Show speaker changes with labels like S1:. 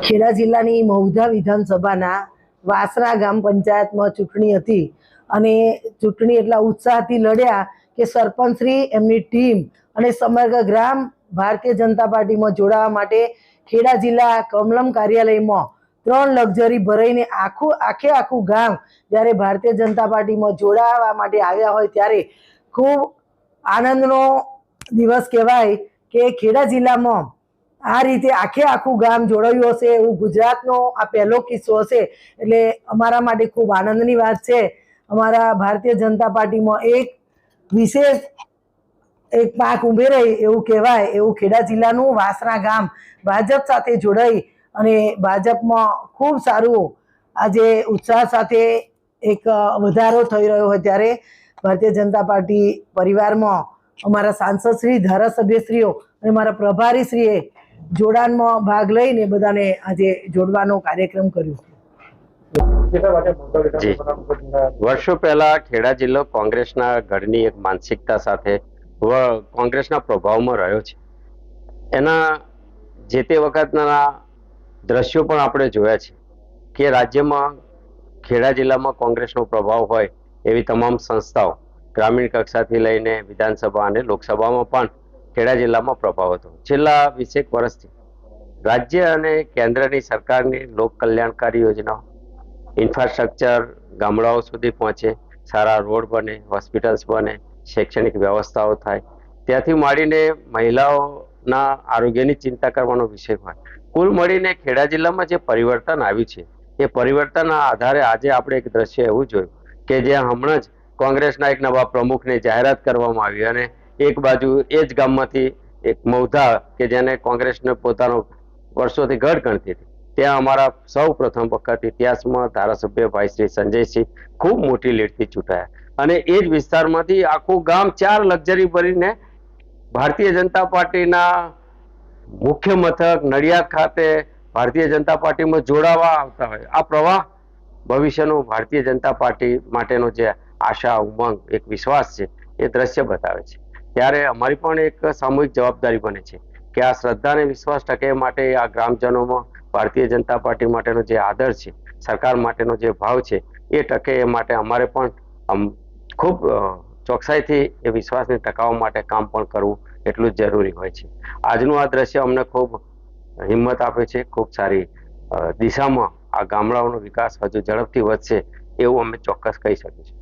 S1: ખેડા જિલ્લાની મૌધા વિધાનસભાના વાસરા ગામ પંચાયતમાં ચૂંટણી હતી અને ચૂંટણી એટલા ઉત્સાહથી લડ્યા કે સરપંચશ્રી, એમની ટીમ અને સમગ્ર ગ્રામ ભારતીય જનતા પાર્ટીમાં જોડાવા માટે ખેડા જિલ્લા કમલમ કાર્યાલયમાં ત્રણ લક્ઝરી ભરાઈને આખું, આખે આખું ગામ જ્યારે ભારતીય જનતા પાર્ટીમાં જોડાવા માટે આવ્યા હોય ત્યારે ખૂબ આનંદનો દિવસ કહેવાય કે ખેડા જિલ્લામાં આ રીતે આખે આખું ગામ જોડાયું હશે. એવું ગુજરાતનો આ પહેલો કિસ્સો હશે. એટલે અમારા માટે ખૂબ આનંદની વાત છે. અમારા ભારતીય જનતા પાર્ટીમાં એક વિશેષ એક પાંખ ઉભે રહી એવું કહેવાય. એવું ખેડા જિલ્લાનું વાસણા ગામ ભાજપ સાથે જોડાઈ અને ભાજપમાં ખૂબ સારું આજે ઉત્સાહ સાથે એક વધારો થઈ રહ્યો હોય ત્યારે ભારતીય જનતા પાર્ટી પરિવારમાં અમારા સાંસદશ્રી, ધારાસભ્યશ્રીઓ અને મારા પ્રભારીશ્રીએ જોડાણમાં ભાગ લઈને બધાને આજે જોડવાનો કાર્યક્રમ કર્યો.
S2: વર્ષો પહેલા ખેડા જિલ્લો કોંગ્રેસના ગઢની એક માનસિકતા સાથે કોંગ્રેસના પ્રભાવમાં રહ્યો છે. એના જે તે વખતના દ્રશ્યો પણ આપણે જોયા છે કે રાજ્યમાં ખેડા જિલ્લામાં કોંગ્રેસનો પ્રભાવ હોય એવી તમામ સંસ્થાઓ ગ્રામીણ કક્ષાથી લઈને વિધાનસભા અને લોકસભામાં પણ ખેડા જિલ્લામાં પ્રભાવ હતો. છેલ્લા વીસેક વર્ષથી રાજ્ય અને કેન્દ્રની સરકારની લોક કલ્યાણકારી યોજનાઓ ઇન્ફ્રાસ્ટ્રક્ચર ગામડાઓ સુધી પહોંચે, સારા રોડ બને, હોસ્પિટલ્સ બને, શૈક્ષણિક વ્યવસ્થાઓ થાય. ત્યાંથી માંડીને મહિલાઓના આરોગ્યની ચિંતા કરવાનો વિષય હોય. કુલ મળીને ખેડા જિલ્લામાં જે પરિવર્તન આવ્યું છે, એ પરિવર્તનના આધારે આજે આપણે એક દ્રશ્ય એવું જોયું કે જ્યાં હમણાં જ કોંગ્રેસના એક નવા પ્રમુખની જાહેરાત કરવામાં આવી અને એક બાજુ એ જ ગામમાંથી એક મૌધા કે જેને કોંગ્રેસને પોતાનો વર્ષોથી ગઢ ગણતી હતી. ત્યાં અમારા સૌ પ્રથમ વખત ઇતિહાસમાં ધારાસભ્ય ભાઈ શ્રી સંજયસિંહ ખૂબ મોટી લીડથી ચૂંટાયા. અને એ જ વિસ્તારમાંથી આખું ગામ ચાર લક્ઝરી ભરીને ભારતીય જનતા પાર્ટીના મુખ્ય મથક નડિયાદ ખાતે ભારતીય જનતા પાર્ટીમાં જોડાવા આવતા હોય. આ પ્રવાહ ભવિષ્યનો ભારતીય જનતા પાર્ટી માટેનો જે આશા, ઉમંગ, એક વિશ્વાસ છે, એ દ્રશ્ય બતાવે છે. ત્યારે અમારી પણ એક સામૂહિક જવાબદારી બને છે કે આ શ્રદ્ધા અને વિશ્વાસ ટકે માટે આ ગ્રામજનોમાં ભારતીય જનતા પાર્ટી માટેનો જે આદર છે, સરકાર માટેનો જે ભાવ છે, એ ટકે એ માટે અમારે પણ ખૂબ ચોકસાઈથી એ વિશ્વાસને ટકાવવા માટે કામ પણ કરવું એટલું જ જરૂરી હોય છે. આજનું આ દ્રશ્ય અમને ખૂબ હિંમત આપે છે, ખૂબ સારી દિશામાં આ ગામડાઓનો વિકાસ હજુ ઝડપથી વધશે એવું અમે ચોક્કસ કહી શકીશું